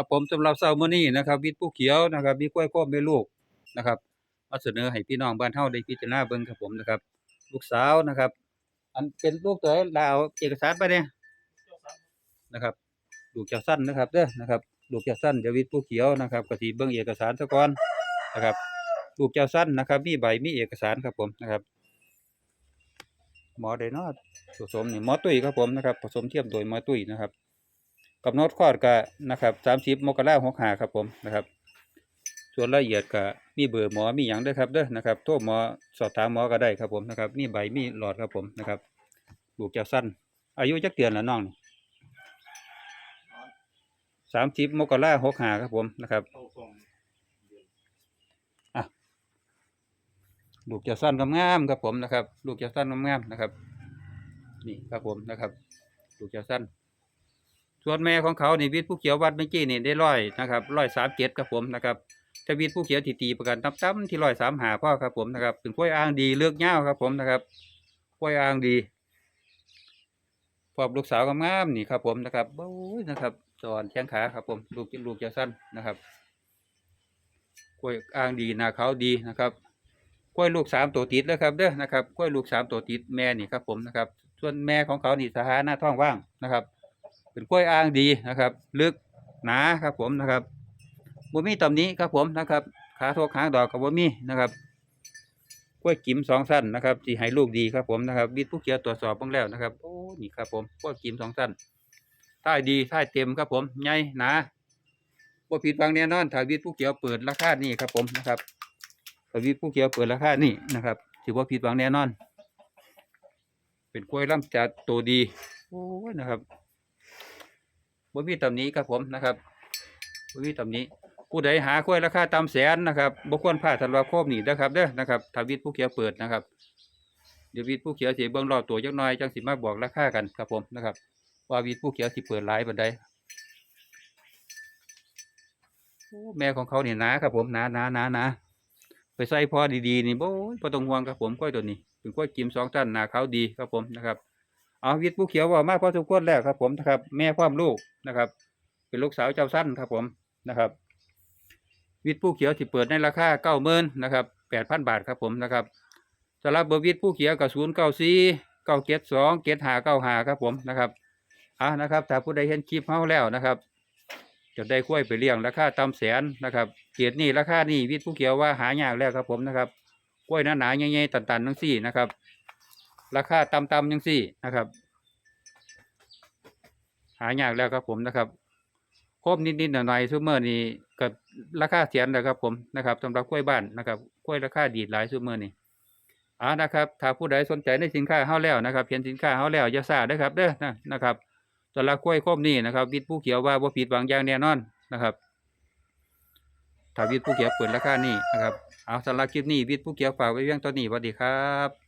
ครับผมสำหรับเช้ามื้อนี้นะครับวิทย์ผู้เขียวนะครับมีกล้วยพ่อแม่ลูกนะครับมาเสนอให้พี่น้องบ้านเฮาได้พิจารณาเบิ่งครับผมนะครับ ลูกสาวนะครับ อันเป็นลูกตัวลาวเอกสารไปเนี่ยนะครับลูกเจ้าสั้นนะครับเด้อนะครับลูกเจ้าสั้นจะวิทย์ผู้เขียวนะครับก็สิเบิ่งเอกสารซะก่อนนะครับลูกเจ้าสั้นนะครับ มีใบมีเอกสารครับผมนะครับ หมอไดนาะผสมนี่หมอตุ้ยครับผมนะครับ ผสมเทียมโดยหมอตุ้ยนะครับ กำหนดคอดก็นะครับ30มกราคม65ครับผมนะครับ ส่วนละเอียดก็มีเบอร์หมอมีหยังด้อครับเด้อนะครับโทรหมอสอบถามหมอก็ได้ครับผมนะครับมีใบมีหลอดครับผมนะครับลูกเจ้าสั้น อายุจักเดือนแล้วน้องนี่30มกราคม65ครับผมนะครับลูกจะสั้นงามครับผมนะครับ ลูกจะสั้นงามนะครับ นี่ครับผมนะครับ ลูกจะสั้น ส่วนแม่ของเขานี่วิทย์ผู้เขียววัดเมื่อกี้นี่ได้ร้อยนะครับร้อยสามเจ็ดครับผมนะครับถ้าวิทผู้เขียวทีตีประกันตั้มๆที่ร้อยสามหาพ่อครับผมนะครับเป็นกล้วยอ่างดีเลือกเง่าวครับผมนะครับกล้วยอ่างดีพอมลูกสาวงามๆนี่ครับผมนะครับโอ้ยนะครับสอนแข้งขาครับผมลูกลูกจะสั้นนะครับกล้วยอ่างดีนาเขาดีนะครับกล้วยลูกสามตัวติดแล้วครับเด้อนะครับกล้วยลูกสามตัวติดแม่นี่ครับผมนะครับ ส่วนแม่ของเขานี่สถาหนะท้องว่างนะครับ เป็นกล้วยอ่างดีนะครับ ลึกหนาครับผมนะครับบ่มีตำหนี้ครับผมนะครับ ขาทกหางดอกกับบ่มีนะครับกล้วยกิมสองสั้นนะครับที่ให้ลูกดีครับผมนะครับวิทย์ผู้เขียวตรวจสอบเบ้างแล้วนะครับโอ้นี่ครับผมกล้วยกิมสองสั้นท้ายดีท้ายเต็มครับผมใหญ่หนาบ่ผิดหวังแน่นอนถ้าวิทย์ผู้เขียวเปิดราคานี่ครับผมนะครับสวิตผู้เขียวเปิดราคานี่นะครับถือว่าผิดหวังแน่นอน เป็นกล้วยล่ำจัดตัวดีโอ้นะครับ บ่มีตำหนี้ครับผมนะครับบ่มีตำหนี้ผู้ใดหากล้วยราคาต่ำแสนนะครับบ่ควรพลาดสำหรับโคมนี่นะครับเด้อนะครับถ้าวิทย์ผู้เขียวเปิดนะครับเดี๋ยววิทผู้เขียวสิเบิ่งรอบตัวจักหน่อยจังสิมาบอกราคากันครับผมนะครับ ว่าวิทผู้เขียวสิเปิดหลายปานใดแม่ของเขาเนี่หนาครับผมหนาหนาหนาหนาไปใส่พอดีๆนี่โอ้ยพอต้องห่วงครับผมกล้วยตัวนี้เป็นกล้วยกิมสองตันหนาเขาดีครับผมนะครับ เอาวิทย์ผู้เขียวว่ามากพอสมควรแล้วครับ ผมนะครับ แม่ความลูกนะครับ เป็นลูกสาวเจ้าสั้นครับผมนะครับ วิทย์ผู้เขียวที่เปิดในราคาเก้าหมื่นนะครับแปดพันบาทครับผมนะครับสำหรับเบอร์วิทย์ผู้เขียวกับศูนย์เก้าสี่เก้าเจ็ดสองเจ็ดหาเก้าหาครับผมนะครับอะนะครับถ้าผู้ใดเห็นคลิปเฮาแล้วนะครับจะได้กล้วยไปเลี้ยงราคาตามแสนนะครับเกียรตินี่ราคานี่วิทย์ผู้เขียวว่าหายากแล้วครับผมนะครับกล้วยหนาหนาๆใหญ่ๆตันๆทั้งสี่นะครับ ราคาต่ำๆทั้งสี่นะครับ หายากแล้วครับผมนะครับโคบนิดๆหน่อยๆซูเมอร์นี่กับราคาแสนแล้วครับผมนะครับสำหรับกล้วยบ้านนะครับกล้วยราคาดีดหลายซูเมอร์นี่อ่านะครับถ้าผู้ใดสนใจในสินค้าเฮาแล้วนะครับเห็นสินค้าเฮาแล้วอย่าซ่าด้ครับเด้อนะนะครับสำหรับกล้วยโคมนี่นะครับวิทผู้เขียวว่าบ่ผิดหวังอย่างแน่นอนนะครับถ้าวิทผู้เขียวเปิดราคานี่นะครับเอาสำหรับคลิปนี้วิทผู้เขียวฝากไว้เพียงเท่านี้สวัสดีครับ